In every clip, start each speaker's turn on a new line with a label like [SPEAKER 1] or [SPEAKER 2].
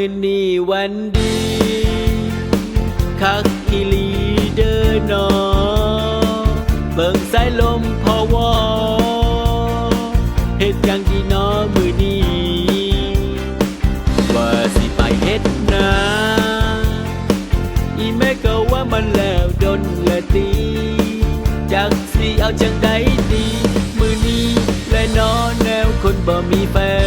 [SPEAKER 1] มือนี่วันดี คักอีลีเดินนอเบิ่งสายลมพอวอเฮ็ดยังดีนอมือนี่ว่าสิไปเฮ็ดนาอีแม่ก็ว่ามันแล้วดนละตีจากสิเอาจังไดดี มือนี้และนอนแนวคนบ่มีแฟน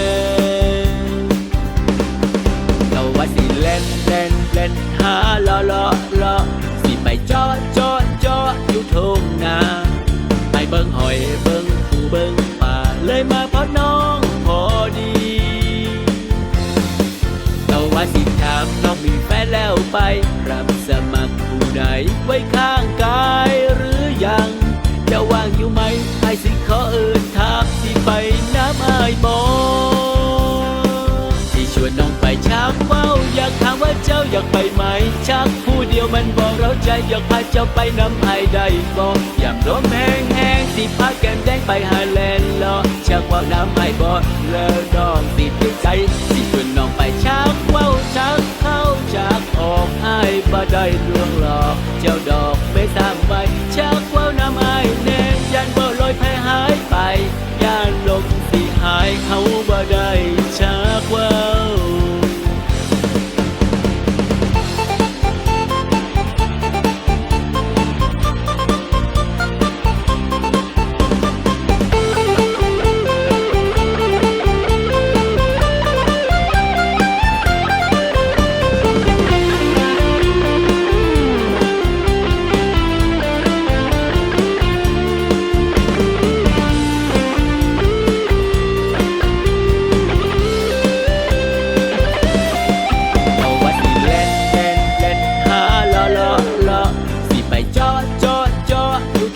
[SPEAKER 1] ไปจอจอจออยู่ทงนาไปเบิ่งหอยเบิ่งปูเบิ่งป่าเลยมาพอน้องพอดีเราว่าสิถามน้องมีแฟนแล้วไป รับสมัครผู้ใดไว้ข้างกายหรือยัง จะว่างอยู่ไหมไอ้สิขอเอินถามที่ไปน้ำอายบอที่ชวนน้องไปชักเมาอยากถามว่าเจ้าอยากไปไหมชักผู้เดี ยวมันบอกเราใจอยากพาเจ้าไปน้ำไอได้บอกอยากร้มแห้งแห้งสิพาแก้มแดงไปหาแลนด์ลอชักว่าน้ำไอบ่แล้วดองติดใจสิชวนน้องไปชักเว้าชักเข้าชักออกไอบ่ได้ลวงหลอก เจ้าดอกไม่สามใบชัก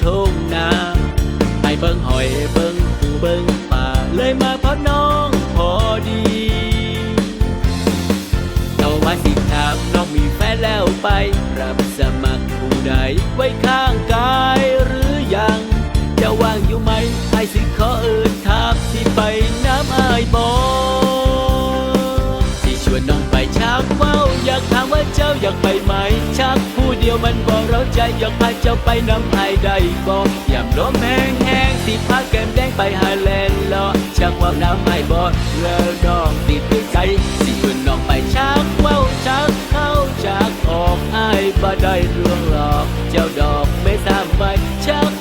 [SPEAKER 1] ทงนาไปเบิ่งหอยเบิ่งปูเบิ่งป่าเลยมาพบน้องพอดีเอาว่าสิถามน้องมีแฟนแล้วไป รับสมัครผู้ใดไว้ข้างกายหรือยัง จะว่างอยู่ไหมไอ้สิขอเอินถามสิไปน้ำอายบอที่ชวนน้องไปชักเว้าอยากถามว่าเจ้าอยากไปไหมชักผู้ ดียวมันบอกเราใจอยากพาเจ้าไปน้ำไอได้บอกอยากล้มแห้งแห้งสิพาแก้มแดงไปหาแลนด์ลอชักว่าน้ำไอบอกแล้วน้องติดใจสิชวนน้องไปชักเว้าชักเข้าชักออกไอายบ่ได้ลวงหลอก เจ้าดอกไม่ทราบใบชัก